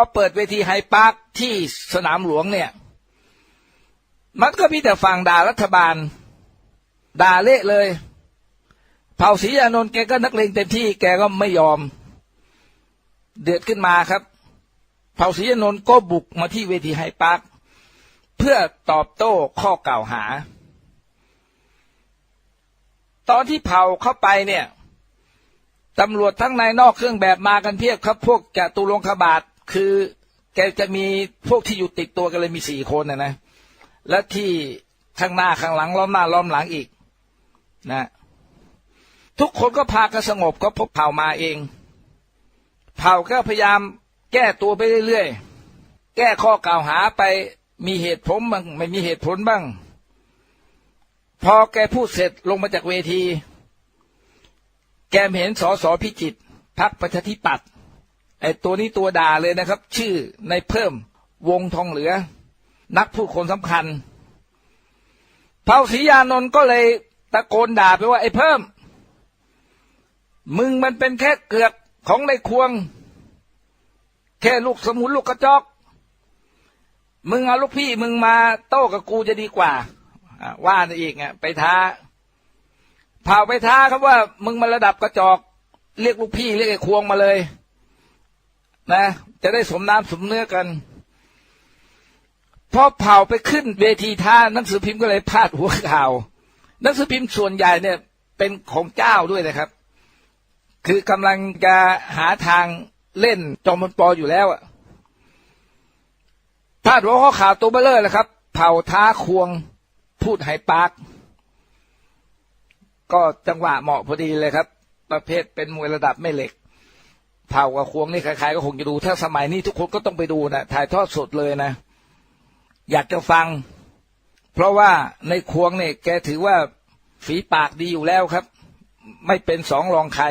พอเปิดเวทีไฮปาร์คที่สนามหลวงเนี่ย มันก็มีแต่ฝั่งด่ารัฐบาล ด่าเละเลยเผ่าศรีอานนท์แกก็นักเลงเต็มที่แกก็ไม่ยอม เดือดขึ้นมาครับเผ่าศรีอานนท์ก็บุกมาที่เวทีไฮปาร์คเพื่อตอบโต้ข้อกล่าวหา ตอนที่เผาเข้าไปเนี่ยตำรวจทั้งในนอกเครื่องแบบมากันเพียบครับ พวกจตุรงคบาท คือแกจะมีพวกที่อยู่ติดตัวกันเลยมีสี่คนนะนะ และที่ข้างหน้าข้างหลังล้อมหน้าล้อมหลังอีกนะ ทุกคนก็พากันสงบก็พบเผ่ามาเอง เผ่าก็พยายามแก้ตัวไปเรื่อยๆ แก้ข้อกล่าวหาไปมีเหตุผลบ้างไม่มีเหตุผลบ้าง พอแกพูดเสร็จลงมาจากเวที แกเห็นสอสอพิจิตรพักประชาธิปัตย์ ไอ้ตัวนี้ตัวด่าเลยนะครับ ชื่อในเพิ่มวงทองเหลือ นักพูดคนสำคัญเผ่าศรียานนท์ก็เลยตะโกนด่าไปว่าไอ้เพิ่ม มึงมันเป็นแค่เกือกของในควง แค่ลูกสมุนลูกกระจอก มึงเอาลูกพี่มึงมาโต้กับกูจะดีกว่า ว่าอีกอะไปท้าเผาไปท้าครับว่า มึงมาระดับกระจอก เรียกลูกพี่เรียกไอ้ควงมาเลย นะ จะได้สมน้ำสมเนื้อกันพอเผาไปขึ้นเวทีท่าหนังสือพิมพ์ก็เลยพาดหัวข่าวหนังสือพิมพ์ส่วนใหญ่เนี่ย เป็นของเจ้าด้วยนะครับ คือกำลังจะหาทางเล่นจอมพลปออยู่แล้วอะพาดหัวข้อข่าวตัวเบลเลอร์แหละครับ เผาท้าควงพูดไฮปาร์คก็จังหวะเหมาะพอดีเลยครับ ประเภทเป็นมวยระดับไม่เหล็ก เผากับควงนี่ใครๆก็คงจะดู ถ้าสมัยนี้ทุกคนก็ต้องไปดูนะถ่ายทอดสดเลยนะ อยากจะฟัง เพราะว่าในควงเนี่ยแกถือว่าฝีปากดีอยู่แล้วครับ ไม่เป็นสองรองใคร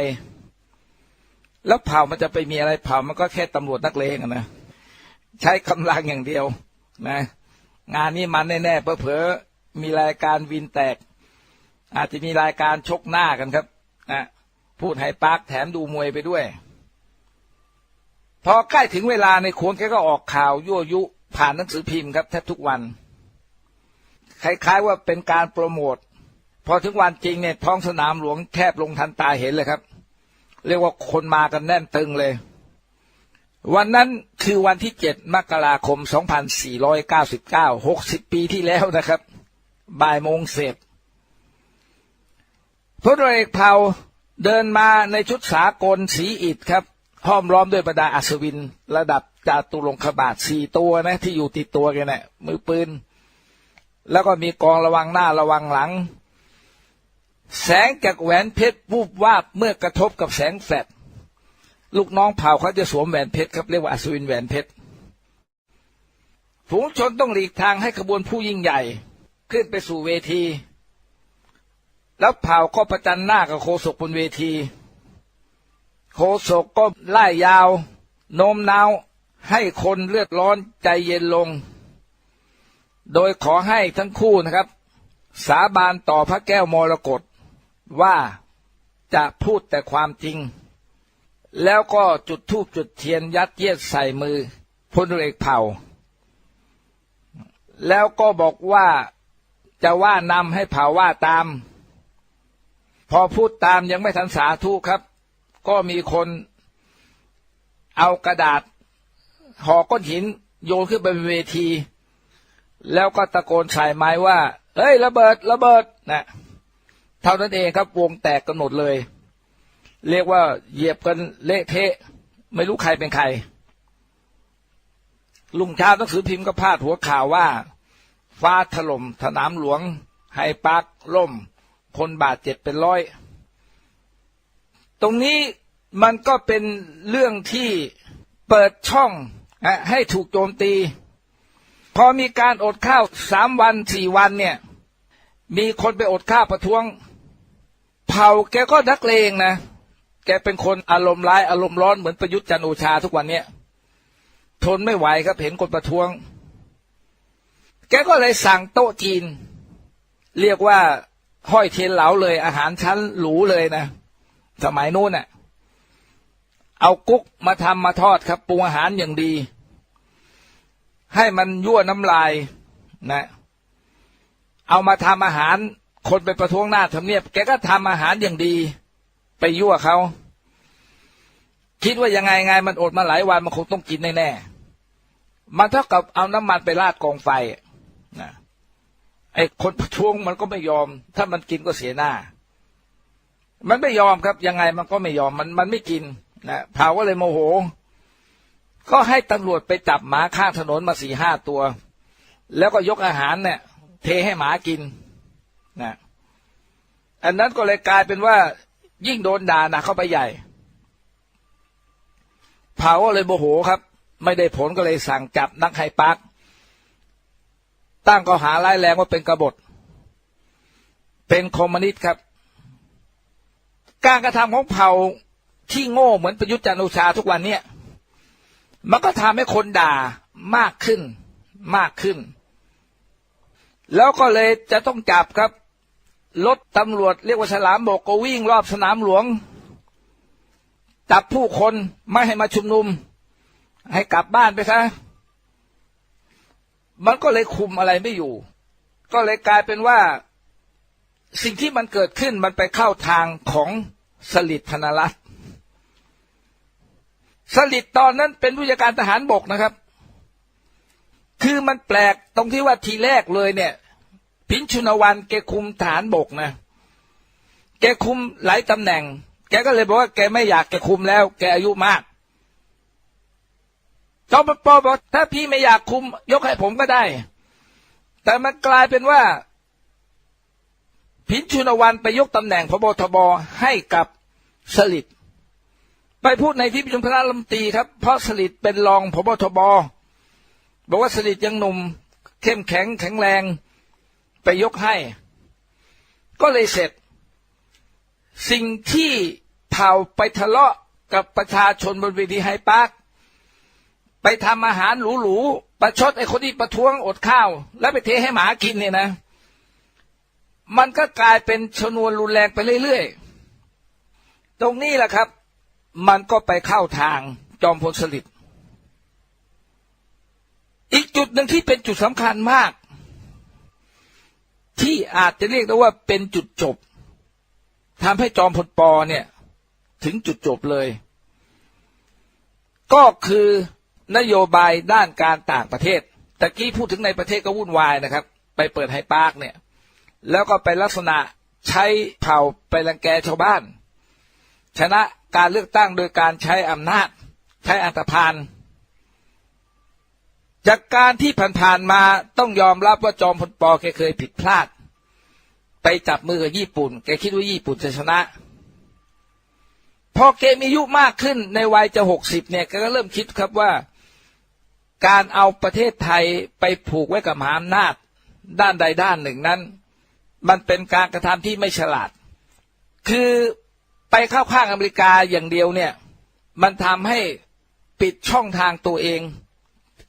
แล้วเผ่ามันจะไปมีอะไรเผ่ามันก็แค่ตำรวจนักเลงนะใช้กำลังอย่างเดียวนะ งานนี้มันแน่ๆเผลอมีรายการวินแตก อาจจะมีรายการชกหน้ากันครับนะพูดให้ปาร์คแถมดูมวยไปด้วย พอใกล้ถึงเวลาในควงแกก็ออกข่าวยั่วยุ ผ่านหนังสือพิมพ์ครับแทบทุกวัน คล้ายๆว่าเป็นการโปรโมท พอถึงวันจริงเนี่ยท้องสนามหลวงแทบลงทันตาเห็นเลยครับ เรียกว่าคนมากันแน่นตึงเลย วันนั้นคือวันที่ 7 มกราคม 2499 60 ปีที่แล้วนะครับ บ่ายโมงเสร็จพลเอกเผาเดินมาในชุดสากลสีอิฐครับ ห้อมล้อมด้วยบรรดาอัศวิน ระดับจาตุรงคบาทสี่ตัวนะ ที่อยู่ติดตัวกันนะ่ะมือปืน แล้วก็มีกองระวังหน้าระวังหลัง แสงจากแหวนเพชรวูบวาบเมื่อกระทบกับแสงแฟลชลูกน้องเผ่าเขาจะสวมแหวนเพชรครับเรียกว่าอัศวินแหวนเพชรฝูงชนต้องหลีกทางให้ขบวนผู้ยิ่งใหญ่ ขึ้นไปสู่เวที แล้วเผ่าก็ประจันหน้ากับโคศกบนเวที โคศกก็ไล่ยาว โน้มน้าวให้คนเลือดร้อนใจเย็นลง โดยขอให้ทั้งคู่นะครับ สาบานต่อพระแก้วมรกตว่าจะพูดแต่ความจริง แล้วก็จุดธูปจุดเทียนยัดเยียดใส่มือพลเอกเผ่า แล้วก็บอกว่าจะว่านำให้เผ่าว่าตาม พอพูดตามยังไม่ทันสาธุครับ ก็มีคนเอากระดาษห่อก้อนหิน โยนขึ้นไปบนเวที แล้วก็ตะโกนใส่ไม้ว่า เฮ้ย ระเบิดระเบิดนะเท่านั้นเองครับวงแตกกันหมดเลย เรียกว่าเหยียบกันเละเทะ ไม่รู้ใครเป็นใคร ลุงเช้าหนังสือพิมพ์ก็พาดหัวข่าวว่า ฟ้าถล่มสนามหลวง ไฮปาร์คล่ม คนบาดเจ็บเป็นร้อย ตรงนี้มันก็เป็นเรื่องที่เปิดช่องให้ถูกโจมตี พอมีการอดข้าวสามวันสี่วันเนี่ย มีคนไปอดข้าวประท้วง เผาแกก็นักเลงนะ แกเป็นคนอารมณ์ร้ายอารมณ์ร้อนเหมือนประยุทธ์จันโอชาทุกวันเนี้ยทนไม่ไหวครับเห็นคนประท้วง แกก็เลยสั่งโต๊ะจีน เรียกว่าห้อยเทียนเหลาเลยอาหารชั้นหรูเลยนะ สมัยนู้นน่ะ เอากุ๊กมาทำมาทอดครับปรุงอาหารอย่างดี ให้มันยั่วน้ำลายนะ เอามาทำอาหาร คนไปประท้วงหน้าทำเนียบ แกก็ทำอาหารอย่างดี ไปยั่วเขา คิดว่ายังไงไง มันอดมาหลายวันมันคงต้องกินแน่ๆมันเท่ากับเอาน้ำมันไปราดกองไฟนะไอ้คนประท้วงมันก็ไม่ยอม ถ้ามันกินก็เสียหน้า มันไม่ยอมครับ ยังไงมันก็ไม่ยอมมันมันไม่กินนะเผาก็เลยโมโห ก็ให้ตำรวจไปจับหมาข้างถนนมาสี่ห้าตัว แล้วก็ยกอาหารเนี่ย เทให้หมากินนะอันนั้นก็เลยกลายเป็นว่า ยิ่งโดนด่าหนักเข้าไปใหญ่เผาก็เลยโมโหครับ ไม่ได้ผลก็เลยสั่งจับนักไฮปักตั้งข้อหาร้ายแรงว่าเป็นกบฏ เป็นคอมมิวนิสต์ครับ การกระทำของเผ่าที่โง่เหมือนประยุทธ์จันโอชาทุกวันเนี่ย มันก็ทำให้คนด่ามากขึ้นมากขึ้น แล้วก็เลยจะต้องจับครับรถตำรวจเรียกว่าฉลามบกก็วิ่งรอบสนามหลวง จับผู้คนไม่ให้มาชุมนุม ให้กลับบ้านไปซะมันก็เลยคุมอะไรไม่อยู่ ก็เลยกลายเป็นว่า สิ่งที่มันเกิดขึ้นมันไปเข้าทางของสลิดธนรัตน์สลิดตอนนั้นเป็นผู้จัดการทหารบกนะครับ คือมันแปลกตรงที่ว่าทีแรกเลยเนี่ย พินชุนวันแกคุมฐานบกนะ แกคุมหลายตำแหน่ง แกก็เลยบอกว่าแกไม่อยากแกคุมแล้ว แกอายุมากจอมปอบอกถ้าพี่ไม่อยากคุม ยกให้ผมก็ได้ แต่มันกลายเป็นว่า พินชุนวันไปยกตำแหน่งพบทบให้กับสลิดไปพูดในที่ประชุมคณะรัฐมนตรีครับ เพราะสลิดเป็นรองพบทบบอกว่าสลิดยังหนุ่ม เข้มแข็งแข็งแรง ไปยกให้ ก็เลยเสร็จ สิ่งที่เผ่าไปทะเลาะกับประชาชนบนเวทีไฮปาร์คไปทำอาหารหรูๆประชดไอ้คนที่ประท้วงอดข้าว แล้วไปเทให้หมากินเนี่ยนะ มันก็กลายเป็นชนวนรุนแรงไปเรื่อยๆ ตรงนี้แหละครับ มันก็ไปเข้าทางจอมพลสฤษดิ์อีกจุดหนึ่งที่เป็นจุดสำคัญมาก ที่อาจจะเรียกได้ว่าเป็นจุดจบทำให้จอมพลปอเนี่ย ถึงจุดจบเลย ก็คือนโยบายด้านการต่างประเทศตะกี้พูดถึงในประเทศก็วุ่นวายนะครับ ไปเปิดไฮปาร์คเนี่ย แล้วก็ไปลักษณะใช้เผ่าไปรังแกชาวบ้าน ชนะการเลือกตั้งโดยการใช้อำนาจ ใช้อันตพานจากการที่ผ่านๆมาต้องยอมรับว่าจอมพลปอแกเคยผิดพลาด ไปจับมือกับญี่ปุ่น แกคิดว่าญี่ปุ่นจะชนะ พอแกมีอายุมากขึ้นในวัยจะหกสิบเนี่ยแกก็เริ่มคิดครับว่า การเอาประเทศไทยไปผูกไว้กับมหาอำนาจด้านใดด้านหนึ่งนั้น มันเป็นการกระทำที่ไม่ฉลาด คือไปเข้าข้างอเมริกาอย่างเดียวเนี่ย มันทำให้ปิดช่องทางตัวเอง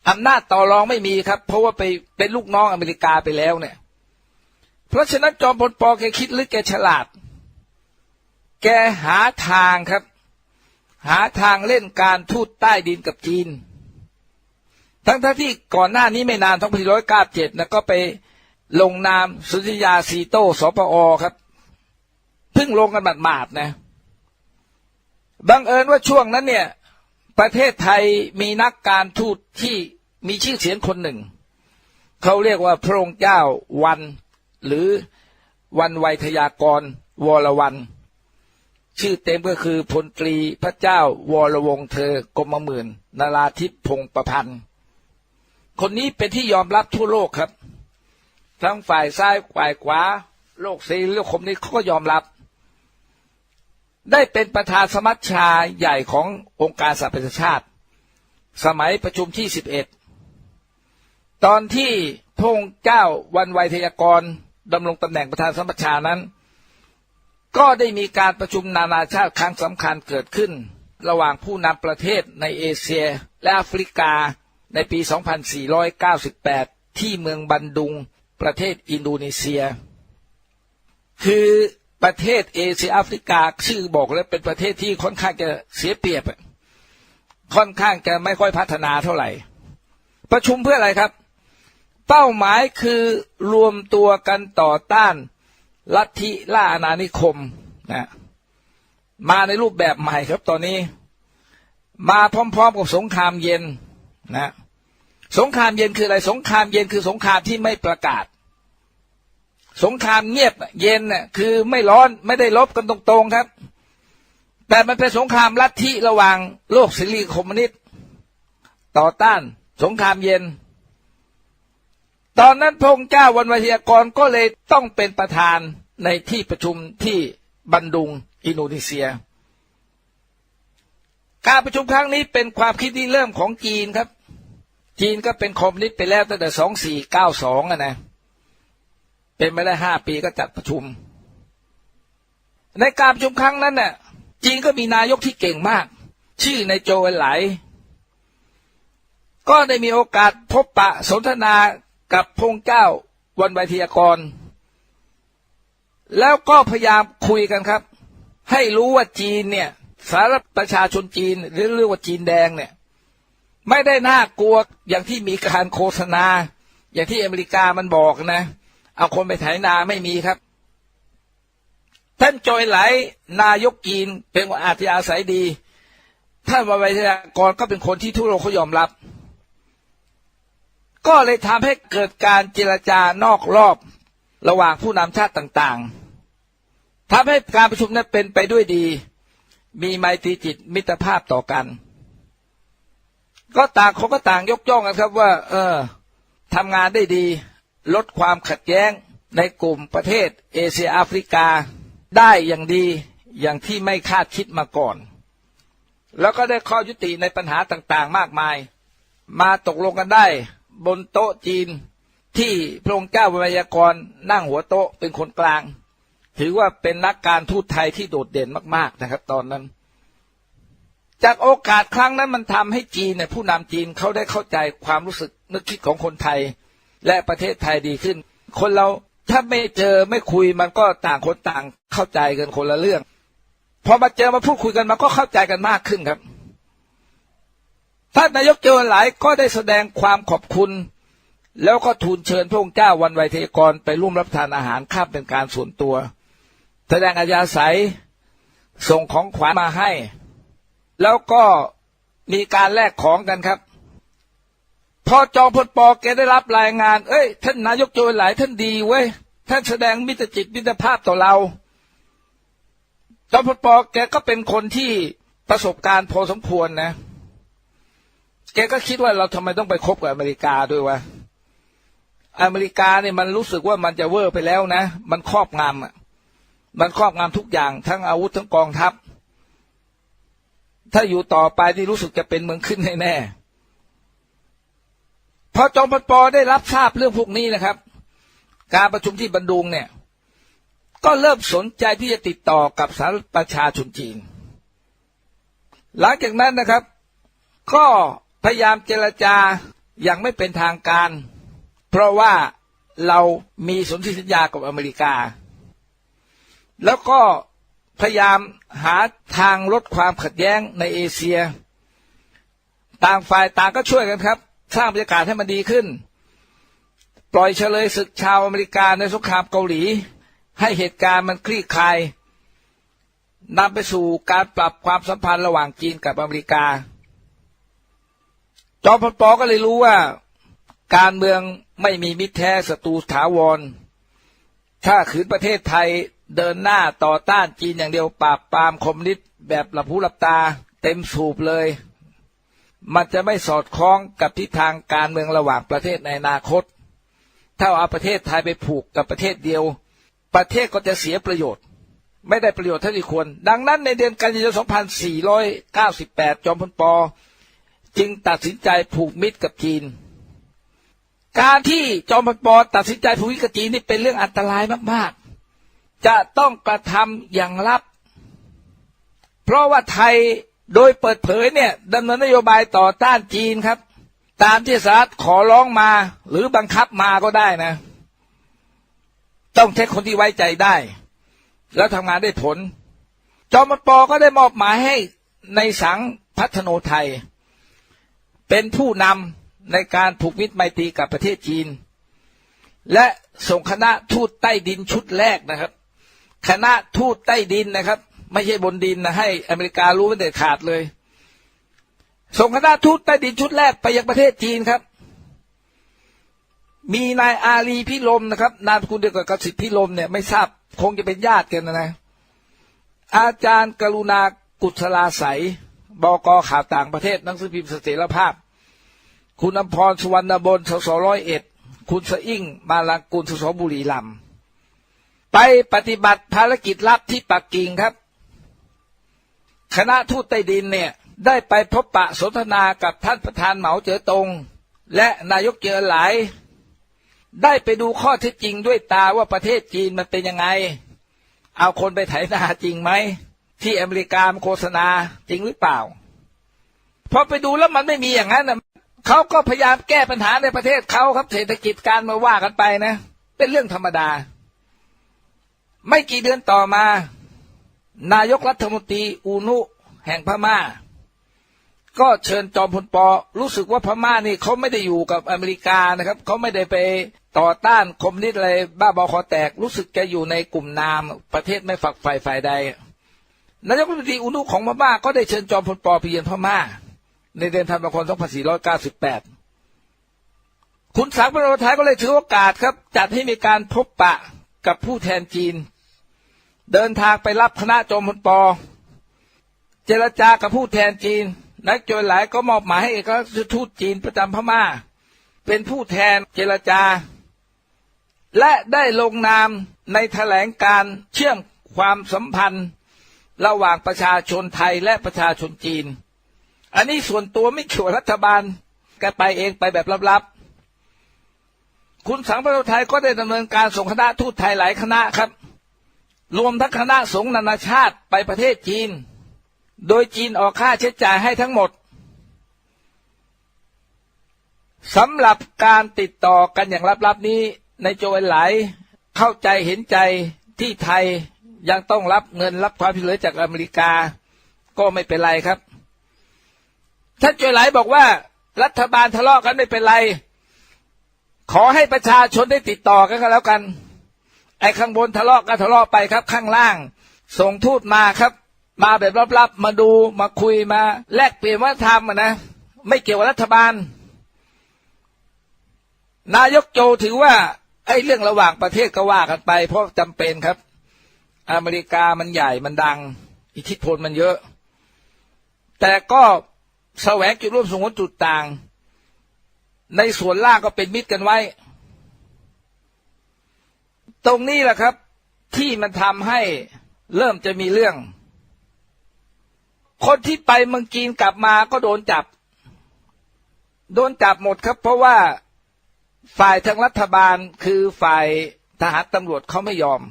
อำนาจต่อรองไม่มีครับ เพราะว่าไปเป็นลูกน้องอเมริกาไปแล้วเนี่ย เพราะฉะนั้นจอมพลปอแกคิดลึกแกฉลาด แกหาทางครับ หาทางเล่นการทูตใต้ดินกับจีน ทั้งทที่ก่อนหน้านี้ไม่นานทั้งปีร้อยเก้าเจ็ดนะก็ไป ลงนามสุนิยาซีโต้สปอครับเพิ่งลงกันหมาดๆนะบังเอิญว่าช่วงนั้นเนี่ย ประเทศไทยมีนักการทูตที่มีชื่อเสียงคนหนึ่ง เขาเรียกว่าพระองค์เจ้าวัน หรือวันไวยทยากร วรวัน ชื่อเต็มก็คือพลตรีพระเจ้าวรวงเธอกรมหมื่นนาราธิปพงประพันธ์ คนนี้เป็นที่ยอมรับทั่วโลกครับ ทั้งฝ่ายซ้ายฝ่ายขวา โลกเสรีโลกคมนี้เขาก็ยอมรับ ได้เป็นประธานสมัชชาใหญ่ขององค์การสหประชาชาติ สมัยประชุมที่สิบเอ็ดตอนที่พงเจ้าวันไวยทยากรดำรงตำแหน่งประธานสมัชชานั้น ก็ได้มีการประชุมนานาชาติครั้งสำคัญเกิดขึ้น ระหว่างผู้นำประเทศในเอเชียและแอฟริกาในปี 2498 ที่เมืองบันดุง ประเทศอินโดนีเซีย คือประเทศเอเชียแอฟริกาชื่อบอกแล้วเป็นประเทศที่ค่อนข้างจะเสียเปรียบค่อนข้างจะไม่ค่อยพัฒนาเท่าไหร่ ประชุมเพื่ออะไรครับ เป้าหมายคือรวมตัวกันต่อต้านลัทธิล่าอาณานิคมนะมาในรูปแบบใหม่ครับตอนนี้ มาพร้อมๆกับสงครามเย็นนะสงครามเย็นคืออะไรสงครามเย็นคือสงครามที่ไม่ประกาศ สงครามเงียบเย็นน่ะคือไม่ร้อนไม่ได้ลบกันตรงๆครับ แต่มันเป็นสงครามลัทธิระหว่างโลกเสรีคอมมิวนิสต์ต่อต้านสงครามเย็น ตอนนั้นพงค์เจ้าวันวิทยากรก็เลยต้องเป็นประธานในที่ประชุมที่บันดุงอินโดนีเซีย การประชุมครั้งนี้เป็นความคิดที่เริ่มของจีนครับ จีนก็เป็นคอมมิวนิสต์ไปแล้วตั้งแต่สองสี่เก้าสองนะ เป็นมาได้ห้าปีก็จัดประชุม ในการประชุมครั้งนั้นน่ะจีนก็มีนายกที่เก่งมาก ชื่อนายโจวไหล ก็ได้มีโอกาสพบปะสนทนากับพงเจ้าวันไวยทยากร แล้วก็พยายามคุยกันครับ ให้รู้ว่าจีนเนี่ยสารประชาชนจีนหรือเรียกว่าจีนแดงเนี่ย ไม่ได้น่ากลัวอย่างที่มีการโฆษณา อย่างที่อเมริกามันบอกนะ เอาคนไปไถนาไม่มีครับ ท่านโจยไหลนายกจีนเป็นคนอาธยาศัยดี ท่านววัยทยากรก็เป็นคนที่ทุกโลกเขายอมรับ ก็เลยทำให้เกิดการเจรจานอกรอบระหว่างผู้นำชาติต่าง ๆทำให้การประชุมนั้นเป็นไปด้วยดี มีไมตรีจิตมิตรภาพต่อกัน ก็ต่างเขาก็ต่างยกย่องกันครับว่า เออทำงานได้ดี ลดความขัดแย้งในกลุ่มประเทศเอเชียแอฟริกาได้อย่างดีอย่างที่ไม่คาดคิดมาก่อน แล้วก็ได้ข้อยุติในปัญหาต่างๆ มากมาย มาตกลงกันได้บนโต๊ะจีนที่พระองค์เจ้าวิวยากรนั่งหัวโต๊ะเป็นคนกลาง ถือว่าเป็นนักการทูตไทยที่โดดเด่นมากๆนะครับตอนนั้น จากโอกาสครั้งนั้นมันทำให้จีนเนี่ยผู้นำจีนเขาได้เข้าใจความรู้สึกนึกคิดของคนไทย และประเทศไทยดีขึ้น คนเราถ้าไม่เจอไม่คุยมันก็ต่างคนต่างเข้าใจกันคนละเรื่อง พอมาเจอมาพูดคุยกันมันก็เข้าใจกันมากขึ้นครับท่านนายกเจอหลายก็ได้แสดงความขอบคุณ แล้วก็ทูลเชิญพระองค์เจ้าวันไวยเทยกรไปร่วมรับทานอาหารข้ามเป็นการส่วนตัว แสดงอาญาศัยส่งของขวัญมาให้ แล้วก็มีการแลกของกันครับ พอจอมพลปอแกได้รับรายงาน เอ้ย ท่านนายกโจรหลายท่านดีเว้ย ท่านแสดงมิตรจิตมิตรภาพต่อเรา จอมพลปอแกก็เป็นคนที่ประสบการณ์พอสมควรนะ แกก็คิดว่าเราทำไมต้องไปคบกับอเมริกาด้วยวะ อเมริกาเนี่ยมันรู้สึกว่ามันจะเวอร์ไปแล้วนะ มันครอบงำอะ มันครอบงำทุกอย่างทั้งอาวุธทั้งกองทัพ ถ้าอยู่ต่อไปที่รู้สึกจะเป็นเมืองขึ้นแน่ๆ พอจอมพลปอได้รับทราบเรื่องพวกนี้นะครับ การประชุมที่บันดุงเนี่ย ก็เริ่มสนใจที่จะติดต่อกับสาธารณประชาชนจีน หลังจากนั้นนะครับ ก็พยายามเจรจาอย่างไม่เป็นทางการ เพราะว่าเรามีสนธิสัญญากับอเมริกา แล้วก็พยายามหาทางลดความขัดแย้งในเอเชีย ต่างฝ่ายต่างก็ช่วยกันครับ สร้างบรรยากาศให้มันดีขึ้น ปล่อยเฉลยศึกชาวอเมริกาในสงครามเกาหลี ให้เหตุการณ์มันคลี่คลายนำไปสู่การปรับความสัมพันธ์ระหว่างจีนกับอเมริกา จอมพลปอก็เลยรู้ว่า การเมืองไม่มีมิตรแท้ศัตรูถาวร ถ้าขืนประเทศไทยเดินหน้าต่อต้านจีนอย่างเดียวปราบปรามคอมมิวนิสต์แบบหลับหูหลับตา เต็มสูบเลย มันจะไม่สอดคล้องกับทิศทางการเมืองระหว่างประเทศในอนาคต ถ้าเอาประเทศไทยไปผูกกับประเทศเดียว ประเทศก็จะเสียประโยชน์ ไม่ได้ประโยชน์เท่าที่ควร ดังนั้นในเดือนกันยายน 2498 จอมพลปอจึงตัดสินใจผูกมิตรกับจีน การที่จอมพลปอตัดสินใจผูกมิตรกับจีนนี่เป็นเรื่องอันตรายมากๆ จะต้องกระทำอย่างลับ เพราะว่าไทย โดยเปิดเผยเนี่ยดำเนินนโยบายต่อต้านจีนครับ ตามที่สหรัฐขอร้องมา หรือบังคับมาก็ได้นะ ต้องใช้คนที่ไว้ใจได้ แล้วทำงานได้ผล จอมพลปอก็ได้มอบหมายให้ในสังพัฒโนไทย เป็นผู้นำในการผูกมิตรไมตรีกับประเทศจีน และส่งคณะทูตใต้ดินชุดแรกนะครับ คณะทูตใต้ดินนะครับ ไม่ใช่บนดินนะให้ อเมริการู้ไม่เด็ดขาดเลย ส่งคณะทูตใต้ดินชุดแรกไปยังประเทศจีนครับ มีนายอาลีพิลมนะครับ นามสกุลเดียวกับกสิทธิพิลมเนี่ยไม่ทราบคงจะเป็นญาติกันนะนะอาจารย์กรุณากุศลาใสยบกข่าวต่างประเทศหนังสือพิมพ์เสถียรภาพ คุณอมพรสุวรรณบนสสร้อยเอ็ด คุณสอิ่ง มาลากุลสสบุรีลำไปปฏิบัติภารกิจลับที่ปักกิ่งครับ คณะทูตใต้ดินเนี่ยได้ไปพบปะสนทนากับท่านประธานเหมาเจ๋อตง และนายกเจอหลาย ได้ไปดูข้อเท็จจริงด้วยตาว่าประเทศจีนมันเป็นยังไง เอาคนไปไถนาจริงไหม ที่อเมริกามโฆษณาจริงหรือเปล่า พอไปดูแล้วมันไม่มีอย่างนั้นนะเขาก็พยายามแก้ปัญหาในประเทศเขาครับเศรษฐกิจการมาว่ากันไปนะ เป็นเรื่องธรรมดา ไม่กี่เดือนต่อมา นายกรัฐมนตรีอูนุแห่งพม่า ก็เชิญจอมพลปอรู้สึกว่าพม่านี่เขาไม่ได้อยู่กับอเมริกานะครับเขาไม่ได้ไปต่อต้านคอมมิวนิสต์อะไรบ้าบอคอแตก รู้สึกจะอยู่ในกลุ่มนามประเทศไม่ฝักใฝ่ฝ่ายใดนายกรัฐมนตรีอูนุของพม่าก็ได้เชิญจอมพลปอไปเยือนพม่า ในเดือนธันวาคม 2498 คุณสังประโยชน์ไทยก็เลยถือโอกาสครับ จัดให้มีการพบปะกับผู้แทนจีน เดินทางไปรับคณะจอมพลปอ เจรจากับผู้แทนจีน นักโจรหลายก็มอบหมายให้เอกอัครทูตจีนประจำพม่า เป็นผู้แทนเจรจา และได้ลงนามในแถลงการเชื่อมความสัมพันธ์ระหว่างประชาชนไทยและประชาชนจีน อันนี้ส่วนตัวไม่เกี่ยวรัฐบาลแกไปเองไปแบบลับๆ คุณสังประโยชน์ไทยก็ได้ดำเนินการส่งคณะทูตไทยหลายคณะครับ รวมทั้งคณะสงฆ์นานาชาติไปประเทศจีน โดยจีนออกค่าใช้จ่ายให้ทั้งหมดสำหรับการติดต่อกันอย่างลับๆนี้ในโจเอนไหลเข้าใจเห็นใจที่ไทยยังต้องรับเงินรับความช่วยเหลือจากอเมริกา ก็ไม่เป็นไรครับท่านโจเอนไหลบอกว่า รัฐบาลทะเลาะกันไม่เป็นไร ขอให้ประชาชนได้ติดต่อกันก็แล้วกัน ไอ้ข้างบนทะเลาะก็ทะเลาะไปครับ ข้างล่าง ส่งทูตมาครับ มาแบบลับๆมาดูมาคุยมา แลกเปลี่ยนวัฒนธรรมนะไม่เกี่ยวกับรัฐบาล นายกโจถือว่า ไอ้เรื่องระหว่างประเทศก็ว่ากันไป เพราะจำเป็นครับ อเมริกามันใหญ่มันดัง อิทธิพลมันเยอะ แต่ก็แสวงจุดร่วมสมมติจุดต่าง ในส่วนล่างก็เป็นมิตรกันไว้ ตรงนี้แหละครับ ที่มันทำให้เริ่มจะมีเรื่อง คนที่ไปเมืองจีนกลับมาก็โดนจับ โดนจับหมดครับ เพราะว่าฝ่ายทางรัฐบาลคือฝ่ายทหารตำรวจเขาไม่ยอม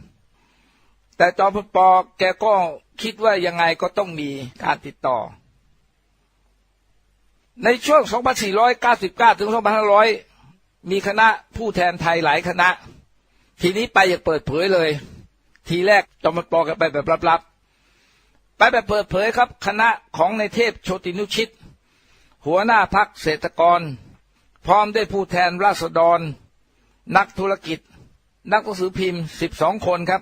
แต่จอมพลปอแกก็คิดว่ายังไงก็ต้องมีการติดต่อ ในช่วง 2499 ถึง 2500 มีคณะผู้แทนไทยหลายคณะ ทีนี้ไปอย่างเปิดเผยเลย ทีแรกจอมพลปอกันไปแบบลับๆไปแบบเปิดเผยครับ คณะของในเทพโชตินุชิต หัวหน้าพักเศรษฐกร พร้อมด้วยผู้แทนราษฎร นักธุรกิจ นักหนังสือพิมพ์ 12 คนครับ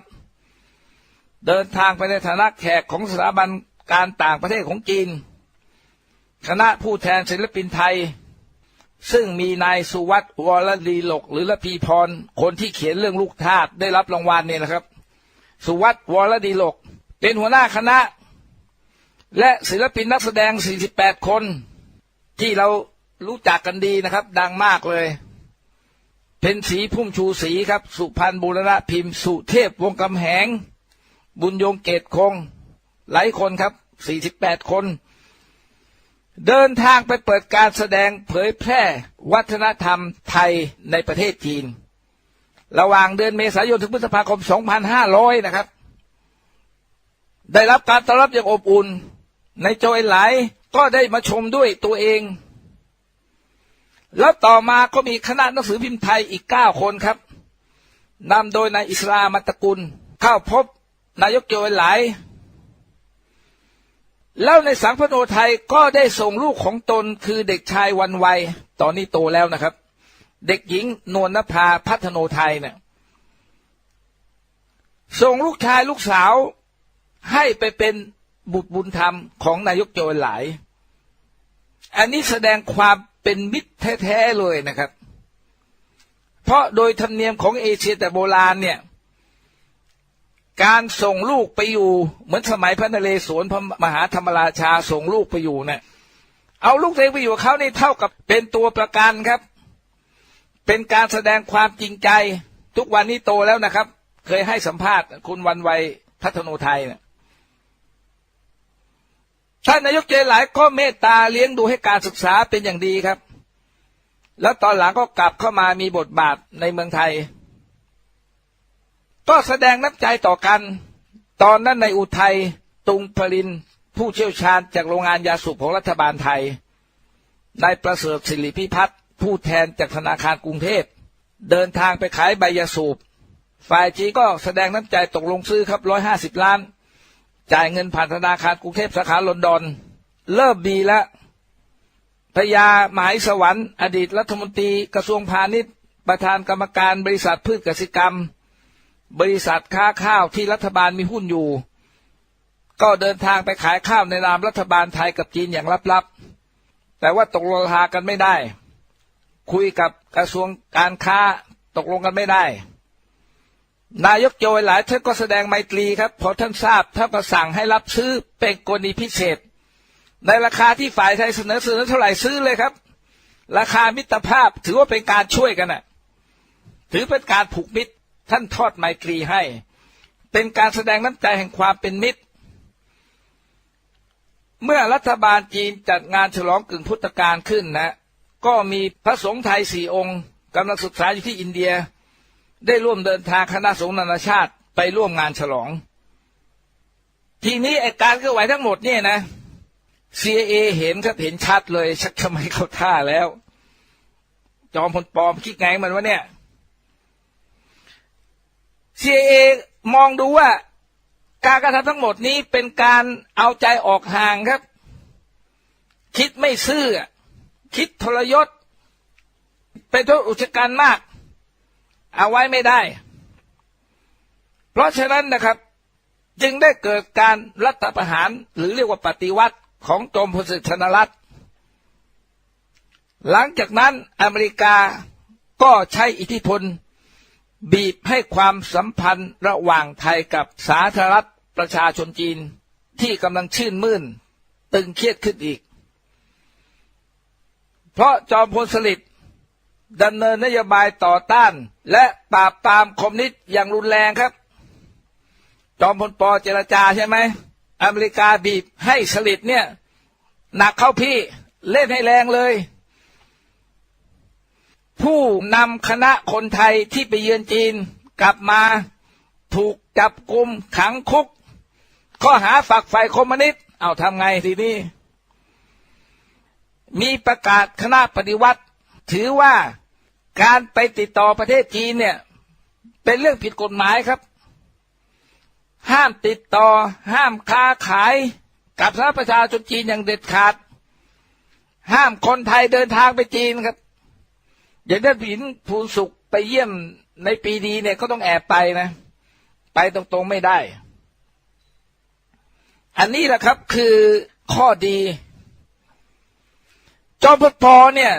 เดินทางไปในฐานะแขกของสถาบันการต่างประเทศของจีน คณะผู้แทนศิลปินไทย ซึ่งมีนายสุวัตวรลีหลก หรือละพีพร คนที่เขียนเรื่องลูกทาสได้รับรางวัลเนี่ยนะครับ สุวัตวรดีหลก เป็นหัวหน้าคณะ และศิลปินนักแสดง 48 คน ที่เรารู้จักกันดีนะครับ ดังมากเลยเป็นสีพุ่มชูสีครับ สุพันธ์บุรณะพิมพ์ สุเทพวงกำแหง บุญยงเกตคง หลายคนครับ 48 คน เดินทางไปเปิดการแสดงเผยแพร่วัฒนธรรมไทยในประเทศจีน ระหว่างเดือนเมษายนถึงพฤษภาคม 2500 นะครับ ได้รับการต้อนรับอย่างอบอุ่น ในโจเอนไหลก็ได้มาชมด้วยตัวเอง แล้วต่อมาก็มีคณะหนังสือพิมพ์ไทยอีก 9 คนครับนำโดยนายอิสลามัตกุล เข้าพบนายกโจเอนไหล แล้วในสังพโนไทยก็ได้ส่งลูกของตนคือเด็กชายวันวัย ตอนนี้โตแล้วนะครับ เด็กหญิงนวลนภาพัฒโนไทยเนี่ยส่งลูกชายลูกสาวให้ไปเป็นบุตรบุญธรรมของนายกโจรหลาย อันนี้แสดงความเป็นมิตรแท้ ๆ เลยนะครับ เพราะโดยธรรมเนียมของเอเชียแต่โบราณเนี่ย การส่งลูกไปอยู่ เหมือนสมัยพระนเรศวรพระมหาธรรมราชาส่งลูกไปอยู่เนี่ยเอาลูกตัวเองไปอยู่เขานี่เท่ากับเป็นตัวประกันครับ เป็นการแสดงความจริงใจ ทุกวันนี้โตแล้วนะครับ เคยให้สัมภาษณ์คุณวันวัยพัฒโนไทยเนี่ยท่านนายกเจหลายก็เมตตาเลี้ยงดูให้การศึกษาเป็นอย่างดีครับ แล้วตอนหลังก็กลับเข้ามามีบทบาทในเมืองไทย ก็แสดงน้ำใจต่อกัน ตอนนั้นในอุทัยตุงพลิน ผู้เชี่ยวชาญจากโรงงานยาสูบของรัฐบาลไทยนายประเสริฐศิริพิพัฒน์ผู้แทนจากธนาคารกรุงเทพ เดินทางไปขายใบยาสูบ ฝ่ายจีก็แสดงน้ำใจตกลงซื้อครับร้อยห้าสิบล้าน จ่ายเงินผ่านธนาคารกรุงเทพสาขาลอนดอน เริ่มดีแล้วพญาหมายสวรรค์ อดีตรัฐมนตรีกระทรวงพาณิชย์ ประธานกรรมการบริษัทพืชกสิกรรม บริษัทค้าข้าวที่รัฐบาลมีหุ้นอยู่ ก็เดินทางไปขายข้าวในนามรัฐบาลไทยกับจีนอย่างลับๆ แต่ว่าตกลงราคากันไม่ได้ คุยกับกระทรวงการค้าตกลงกันไม่ได้ นายกโจยหลายท่านก็แสดงไมตรีครับพอท่านทราบท่านก็สั่งให้รับซื้อเป็นกรณีพิเศษ ในราคาที่ฝ่ายไทยเสนอเสนอเท่าไหร่ซื้อเลยครับ ราคามิตรภาพถือว่าเป็นการช่วยกันน่ะ ถือเป็นการผูกมิตร ท่านทอดไมตรีให้ เป็นการแสดงน้ำใจแห่งความเป็นมิตร เมื่อรัฐบาลจีนจัดงานฉลองกึ่งพุทธกาลขึ้นนะ ก็มีพระสงฆ์ไทยสี่องค์กำลังศึกษาอยู่ที่อินเดีย ได้ร่วมเดินทางคณะสงฆ์นานาชาติไปร่วมงานฉลอง ทีนี้ไอการเคลื่อนไหวทั้งหมดเนี่ยนะ CIA เห็นครับเห็นชัดเลยชักทำไมเข้าท่าแล้ว จอมพลปลอมคิดไงมันวะเนี่ย CIA มองดูว่าการกระทำทั้งหมดนี้เป็นการเอาใจออกห่างครับ คิดไม่ซื่อ คิดทรยศ เป็นโทษอุกชกันมาก เอาไว้ไม่ได้ เพราะฉะนั้นนะครับ จึงได้เกิดการรัฐประหารหรือเรียกว่าปฏิวัติของจอมพลสฤษดิ์ธนรัตน์หลังจากนั้นอเมริกาก็ใช้อิทธิพล บีบให้ความสัมพันธ์ระหว่างไทยกับสาธารณรัฐประชาชนจีนที่กำลังชื่นมื่น ตึงเครียดขึ้นอีก เพราะจอมพลสฤษดิ์ดำเนินนโยบายต่อต้าน และปราบปรามคอมมิวนิสต์อย่างรุนแรงครับ จอมพลปอเจรจาใช่ไหม อเมริกาบีบให้สลิดเนี่ยหนักเข้าพี่เล่นให้แรงเลย ผู้นำคณะคนไทยที่ไปเยือนจีนกลับมาถูกจับกลุมขังคุก ข้อหาฝักใฝ่คอมมิวนิสต์เอาทำไงทีนี้ มีประกาศคณะปฏิวัติ ถือว่าการไปติดต่อประเทศจีนเนี่ย เป็นเรื่องผิดกฎหมายครับ ห้ามติดต่อ ห้ามค้าขาย กับสาประชาชนจีนอย่างเด็ดขาด ห้ามคนไทยเดินทางไปจีนครับ อย่างท่านผินภูนสุขไปเยี่ยมในปีดีเนี่ยก็ต้องแอบไปนะ ไปตรงๆไม่ได้ อันนี้แหละครับคือข้อดี จอมพลปอเนี่ย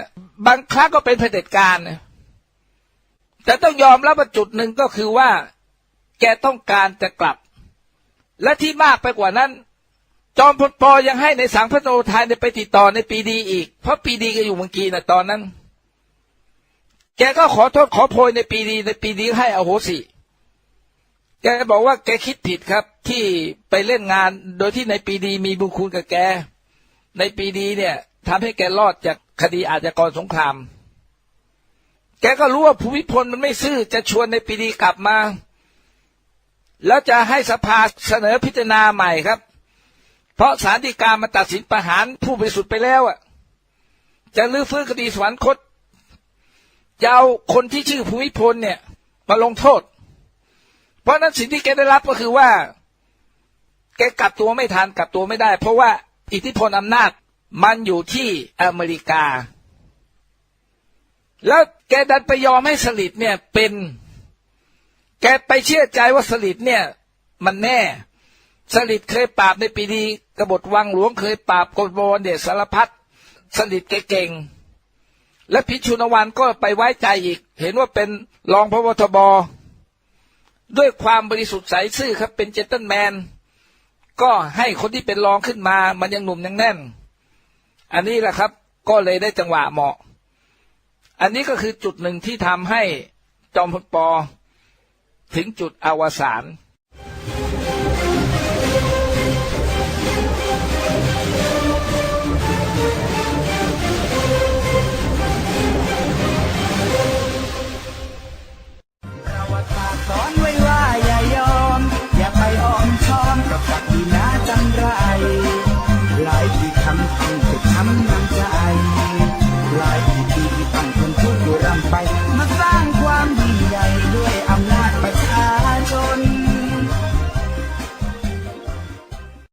บางครั้งก็เป็นเผด็จการแต่ต้องยอมรับว่าจุดหนึ่งก็คือว่า แกต้องการจะกลับ และที่มากไปกว่านั้น จอมพลปอยังให้ในสังพระโนไทยไปติดต่อในปีดีอีก เพราะปีดีก็อยู่เมืองกีนะตอนนั้น แกก็ขอโทษขอโพยในปีดีในปีดีให้อโหสิแกบอกว่าแกคิดผิดครับ ที่ไปเล่นงานโดยที่ในปีดีมีบุญคุณกับแก ในปีดีเนี่ยทำให้แกรอดจากคดีอาชญากรสงคราม แกก็รู้ว่าภูมิพลมันไม่ซื่อจะชวนในปีดีกลับมา แล้วจะให้สภาเสนอพิจารณาใหม่ครับ เพราะสารดีกามาตัดสินประหารผู้บริสุทธิ์ไปแล้วอะ จะลื้อฟื้นคดีสวรรคต จะเอาคนที่ชื่อภูมิพลเนี่ย มาลงโทษ เพราะนั้นสิ่งที่แกได้รับก็คือว่า แกกลับตัวไม่ทันกลับตัวไม่ได้ เพราะว่าอิทธิพลอำนาจมันอยู่ที่อเมริกา แล้วแกดันไปยอมให้สลิดเนี่ยเป็น แกไปเชื่อใจว่าสลิดเนี่ย มันแน่สลิดเคยปราบในปีดีกบฏวังหลวงเคยปราบกบฏเดชสารพัดสลิดแกเก่ง และพิชุนวันก็ไปไว้ใจอีก เห็นว่าเป็นรองพบทบด้วยความบริสุทธิ์ใสซื่อครับเป็นเจนเตนแมน ก็ให้คนที่เป็นรองขึ้นมา มันยังหนุ่มยังแน่น อันนี้แหละครับ ก็เลยได้จังหวะเหมาะ อันนี้ก็คือจุดหนึ่งที่ทำให้จอมพลปอถึงจุดอวสาน ทอนประพักีนะจัไรลายที่ทำทำคือทำน้ำใจลายที่ดีตั้งคนดูรัำไป